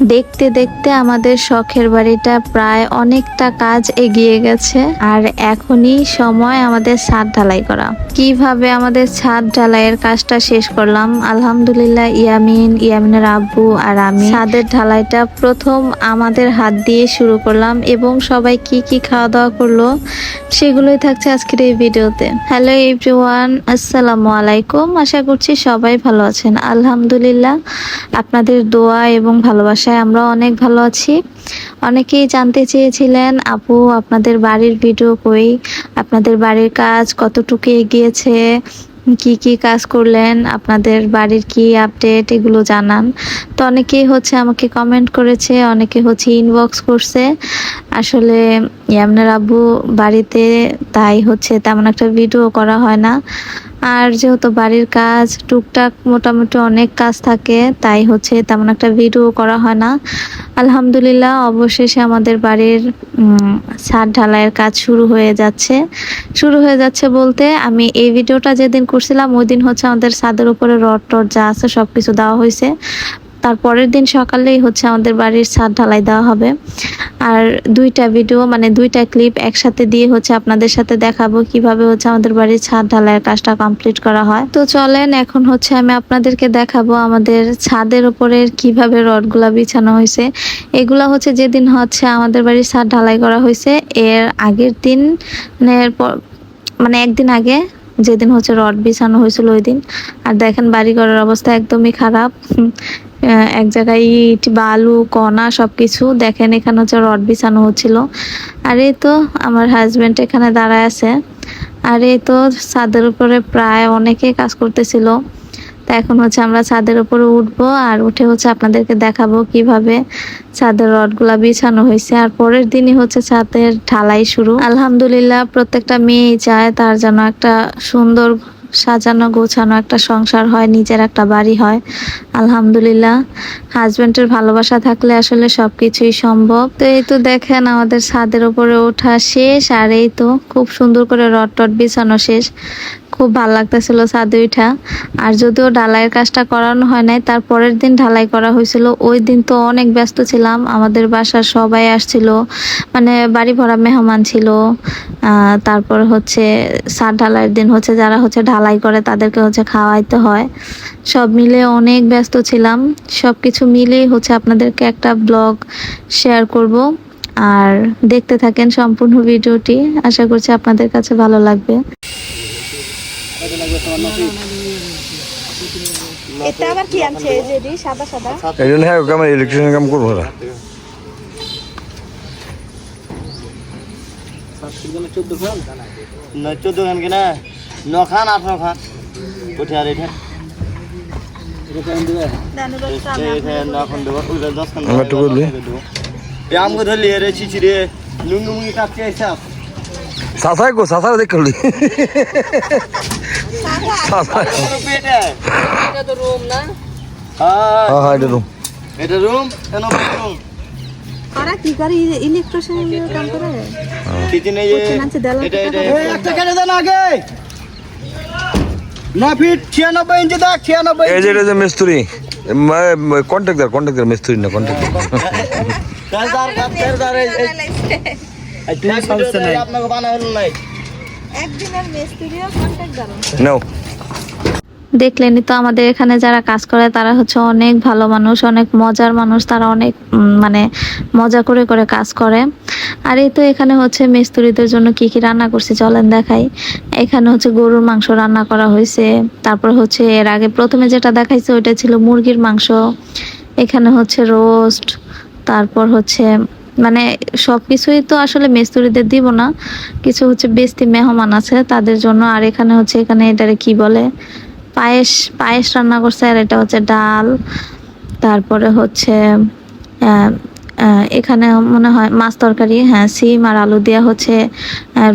দেখতে দেখতে আমাদের শখের বাড়িটা প্রায় অনেকটা কাজ এগিয়ে গেছে। আর এখনই সময় আমাদের ছাদ ঢালাই করা। কীভাবে আমাদের ছাদ ঢালাইয়ের কাজটা শেষ করলাম? আলহামদুলিল্লাহ, ইয়ামিন, ইয়ামিনের আব্বু আর আমি ছাদের ঢালাইটা প্রথম আমাদের হাত দিয়ে শুরু করলাম এবং সবাই কি কি খাওয়া দাওয়া করল সেগুলোই থাকছে আজকের এই ভিডিওতে। হ্যালো এভরিওয়ান, আসসালামু আলাইকুম। আশা করছি সবাই ভালো আছেন। আলহামদুলিল্লাহ, আপনাদের দোয়া এবং ভালোবাসায় আমরা অনেক ভালো আছি। অনেকেই জানতে চেয়েছিলেন, আপু, আপনাদের বাড়ির ভিডিও কই? আপনাদের বাড়ির কাজ কতটুকু এগিয়েছে? কি কি কাজ করলেন? আপনাদের বাড়ির কি আপডেট? এগুলো জানান। তো অনেকেই হচ্ছে আমাকে কমেন্ট করেছে, অনেকে হচ্ছে ইনবক্স করছে। আসলে, ইয়ামনার আব্বু বাড়িতে, তাই হচ্ছে তেমন একটা ভিডিও করা হয় না। আর যেহেতু বাড়ির কাজ, টুকটাক মোটামুটি অনেক কাজ থাকে, তাই হচ্ছে তেমন একটা ভিডিও করা হয় না। আলহামদুলিল্লাহ, অবশেষে আমাদের বাড়ির ছাদ ঢালাইয়ের কাজ শুরু হয়ে যাচ্ছে। শুরু হয়ে যাচ্ছে বলতে, আমি এই ভিডিওটা যেদিন করছিলাম, ওই দিন হচ্ছে আমাদের ছাদের উপরে রড টড যা আছে সব কিছু দেওয়া হয়েছে। তারপরের দিন সকালেই হচ্ছে আমাদের বাড়ির ছাদ ঢালাই দেওয়া হবে। আর দুইটা ভিডিও মানে দুইটা ক্লিপ একসাথে দিয়ে হচ্ছে আপনাদের সাথে দেখাবো কীভাবে হচ্ছে আমাদের বাড়ির ছাদ ঢালাইয়ের কাজটা কমপ্লিট করা হয়। তো চলেন, এখন হচ্ছে আমি আপনাদেরকে দেখাবো আমাদের ছাদের উপরে কীভাবে রডগুলা বিছানো হয়েছে। এগুলা হচ্ছে যেদিন হচ্ছে আমাদের বাড়ির ছাদ ঢালাই করা হয়েছে, এর আগের দিন মানে একদিন আগে যেদিন হচ্ছে রড বিছানো হয়েছিল ওই দিন। আর দেখেন বাড়ি ঘরের অবস্থা একদমই খারাপ। এক জায়গায় ইট, বালু, কণা সব কিছু দেখেন এখানে হচ্ছে রড বিছানো হচ্ছিল। আর এই তো আমার হাজব্যান্ড এখানে দাঁড়ায় আছে। আর এই তো ছাদের উপরে প্রায় অনেকে কাজ করতেছিল। তা এখন হচ্ছে আমরা ছাদের উপরে উঠবো আর উঠে হচ্ছে আপনাদেরকে দেখাবো কীভাবে ছাদের রডগুলা বিছানো হয়েছে। আর পরের দিনই হচ্ছে ছাদের ঢালাই শুরু। আলহামদুলিল্লাহ প্রত্যেকটা মেয়েই চায় তার যেন একটা সুন্দর সাজানো গোছানো একটা সংসার হয়, নিজের একটা বাড়ি হয়। আলহামদুলিল্লাহ হাজবেন্ডের ভালোবাসা থাকলে আসলে সবকিছুই সম্ভব। তো এই তো দেখেন আমাদের ছাদের উপরে ওঠা শেষ, আর এই তো খুব সুন্দর করে রড টড বিছানো শেষ। খুব ভালো লাগতেছিল ছাদে উঠা আর যদিও ঢালাইয়ের কাজটা করানো হয় নাই, তার পরের দিন ঢালাই করা হয়েছিল। ওই দিন তো অনেক ব্যস্ত ছিলাম, আমাদের বাসার সবাই আসছিল মানে বাড়ি ভরা মেহমান ছিল। তারপর হচ্ছে সার ঢালাইয়ের দিন হচ্ছে যারা হচ্ছে ঢালাই করে তাদেরকে হচ্ছে খাওয়াইতে হয়। সব মিলে অনেক ব্যস্ত ছিলাম। সব কিছু মিলেই হচ্ছে আপনাদেরকে একটা ব্লগ শেয়ার করব। আর দেখতে থাকেন সম্পূর্ণ ভিডিওটি। আশা করছি আপনাদের কাছে ভালো লাগবে। এটা আবার কি আনছে এই যে রি, সাদা সাদা এই জন্য হ্যাঁ কাম ইলেকট্রিশিয়ান কাম করব না চোদ্দ খান কিনা ন খান আঠারো খান আর এটা আমি ন খান দশ খান আমার একটু বলবি? আমগো ধরলি রে চিচি রে লুঙ্গি মুঙ্গি কাটতে আইসা সাসাই গো সাসার দেখ মিস্ত্রি কন্ট্রাক্টর কন্ট্রাক্টর মিস্ত্রি না কন্ট্রাক্টর আপনাকে বানা হলো নাই। একদিনের মিস্ত্রিও কন্ট্যাক্ট দাও নাও দেখলেনই তো আমাদের এখানে যারা কাজ করে তারা হচ্ছে অনেক ভালো মানুষ অনেক মজার মানুষ তারা অনেক মানে মজা করে করে কাজ করে। আর এই তো এখানে হচ্ছে মিস্ত্রিদের জন্য কি কি রান্না করছে চলেন দেখাই। এখানে হচ্ছে গরুর মাংস রান্না করা হয়েছে। তারপর হচ্ছে এর আগে প্রথমে যেটা দেখাইছে ওইটা ছিল মুরগির মাংস। এখানে হচ্ছে রোস্ট তারপর হচ্ছে মানে সব কিছুই তো আসলে মিস্ত্রিদের দিব না। কিছু হচ্ছে বেস্তি মেহমান আছে, তাদের জন্য। আর এখানে হচ্ছে, এখানে এটারে কি বলে? পায়েস পায়েস রান্না করছে, আর এটা হচ্ছে ডাল। তারপরে হচ্ছে এখানে মনে হয় মাছ তরকারি হ্যাঁ সিম আর আলু দেওয়া হচ্ছে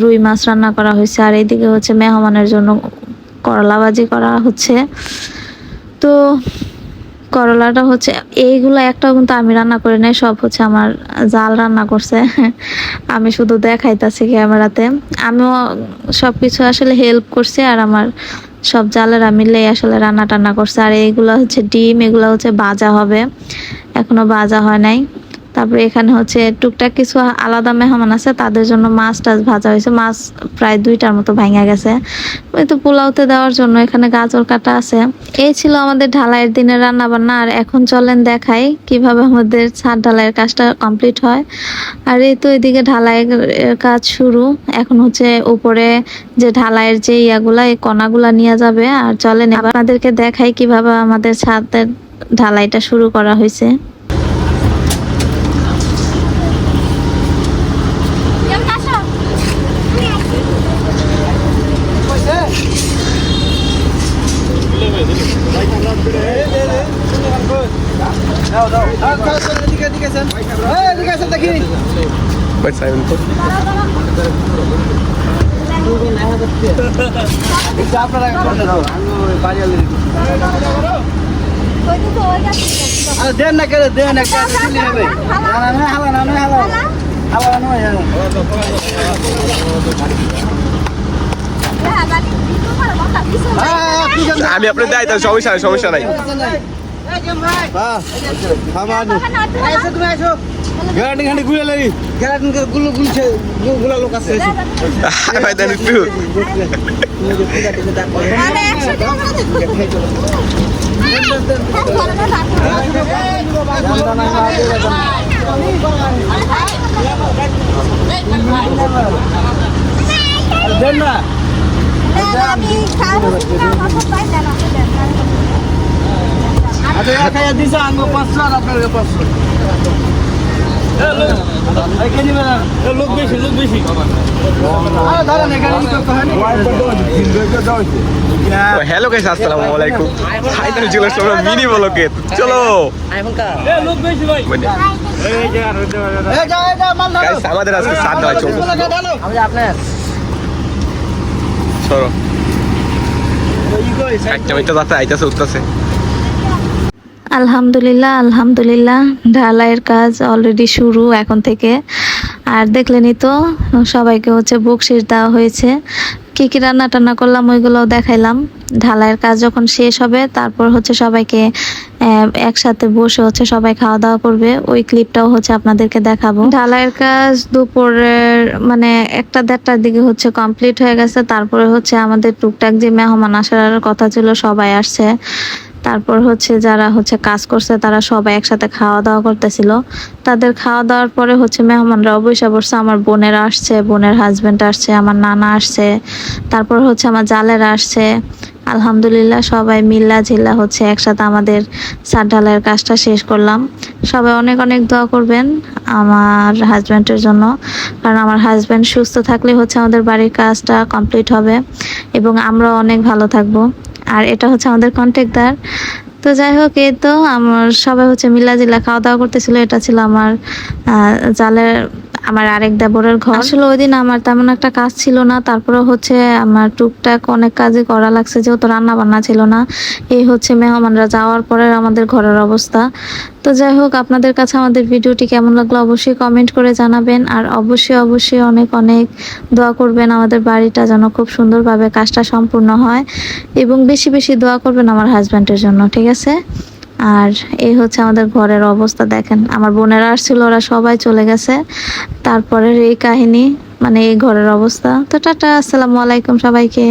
রুই মাছ রান্না করা হয়েছে। আর এইদিকে হচ্ছে মেহমানের জন্য করলা ভাজি করা হচ্ছে। তো করলাটা হচ্ছে, এইগুলো একটাও কিন্তু আমি রান্না করি নাই, সব হচ্ছে আমার জাল রান্না করছে। আমি শুধু দেখাইতাছি ক্যামেরাতে। আমিও সব কিছু আসলে হেল্প করছি আর আমার সব জালেরা মিলে আসলে রান্না টান্না করছে। আর এইগুলো হচ্ছে ডিম, এগুলো হচ্ছে বাজা হবে। এখনও বাজা হয় নাই। তারপরে এখানে হচ্ছে টুকটাক কিছু আলাদা মেহমান আছে, তাদের জন্য মাছ টাছ ভাজা হয়েছে। মাছ প্রায় দুইটার মতো ভাঙা গেছে। তো পোলাওতে দেওয়ার জন্য এখানে গাজর কাটা আছে। এই ছিল আমাদের ঢালাইয়ের দিনের রান্না বান্না আর এখন চলেন দেখাই কীভাবে আমাদের ছাদ ঢালাইয়ের কাজটা কমপ্লিট হয়। আর এই তো এদিকে ঢালাইয়ের কাজ শুরু। এখন হচ্ছে উপরে যে ঢালাইয়ের যে ইয়াগুলা, এই কণাগুলা নিয়ে যাবে। আর চলেন, আপনাদেরকে দেখাই কীভাবে আমাদের ছাদের ঢালাইটা শুরু করা হয়েছে। দেন না কেন দেন একটা হবে। না না না হালা না না হালা হালা না হালা হ্যাঁ আমি আপনার দায় তাহলে সমস্যা নাই সমস্যা নাই গ্যারান্টি খান্ডি গুলে লাগি গ্যারান্টি গুলো গুলছে গুলা লোক আছে। ভাই দেন একটু দেন না আচ্ছা এক হাজার দিছে আঙ্গ পাঁচশো আর আপনার পাঁচশো। লোক বেশি লোক বেশি হয় হ্যালো গাইস আসসালামু আলাইকুম। ফাইনাল চলে আসলো আমরা মিনি ব্লকে চলো। গাইস আমাদের আজকে সাত চলছে আমি সরো একটা মিনিট যাতে আইতাছে, উঠতেছে। আলহামদুলিল্লাহ আলহামদুলিল্লাহ, ঢালাইয়ের কাজ অলরেডি শুরু এখন থেকে। আর দেখলেনই তো, সবাইকে হচ্ছে বকশিস দেওয়া হয়েছে। কি কি রান্না টান্না করলাম ওইগুলোও দেখাইলাম। ঢালাইয়ের কাজ যখন শেষ হবে, তারপর হচ্ছে সবাইকে একসাথে বসে হচ্ছে সবাই খাওয়া দাওয়া করবে। ওই ক্লিপটাও হচ্ছে আপনাদেরকে দেখাবো। ঢালাইয়ের কাজ দুপুরের মানে একটা দেড়টার দিকে হচ্ছে কমপ্লিট হয়ে গেছে। তারপরে হচ্ছে আমাদের টুকটাক যে মেহমান আসার কথা ছিল, সবাই আসছে। তারপর হচ্ছে যারা হচ্ছে কাজ করছে, তারা সবাই একসাথে খাওয়া দাওয়া করতেছিল। তাদের খাওয়া দাওয়ার পরে হচ্ছে মেহমানরা অবশ্যই বসছে আমার বোনেরা আসছে, বোনের হাজবেন্ড আসছে, আমার নানা আসছে, তারপর হচ্ছে আমার জালেরা আসছে। আলহামদুলিল্লাহ সবাই মিল্লা ঝিল্লা হচ্ছে একসাথে আমাদের সার ঢালাইয়ের কাজটা শেষ করলাম। সবাই অনেক অনেক দোয়া করবেন আমার হাজব্যান্ডের জন্য, কারণ আমার হাজব্যান্ড সুস্থ থাকলে হচ্ছে আমাদের বাড়ির কাজটা কমপ্লিট হবে এবং আমরা অনেক ভালো থাকব। আর এটা হচ্ছে আমাদের কন্ট্যাক্টদার তো যাই হোক, এই তো আমার সবাই হচ্ছে মিলাজিলা খাওয়া দাওয়া করতেছিল। এটা ছিল আমার জালের আমার আরেক দেবরের ঘর। আসলে ওই দিন আমার তেমন একটা কাজ ছিল না, তারপরে হচ্ছে আমার টুকটাক অনেক কাজই করা লাগছে, যেহেতু রান্না বান্না ছিল না। এই হচ্ছে মেহমানরা যাওয়ার পরে আমাদের ঘরের অবস্থা। তো যাই হোক, আপনাদের কাছে আমাদের ভিডিওটি কেমন লাগল অবশ্যই কমেন্ট করে জানাবেন, আর অবশ্যই অবশ্যই অনেক অনেক দোয়া করবেন আমাদের বাড়িটা যেন খুব সুন্দরভাবে কাজটা সম্পূর্ণ হয়, এবং বেশি বেশি দোয়া করবেন আমার হাজব্যান্ডের জন্য, ঠিক আছে? আর এই হচ্ছে আমাদের ঘরের অবস্থা, দেখেন। আমার বোনেরা আসছিল, ওরা সবাই চলে গেছে। তারপরের এই কাহিনী মানে এই ঘরের অবস্থা। তো টাটা, আসসালামু আলাইকুম সবাইকে।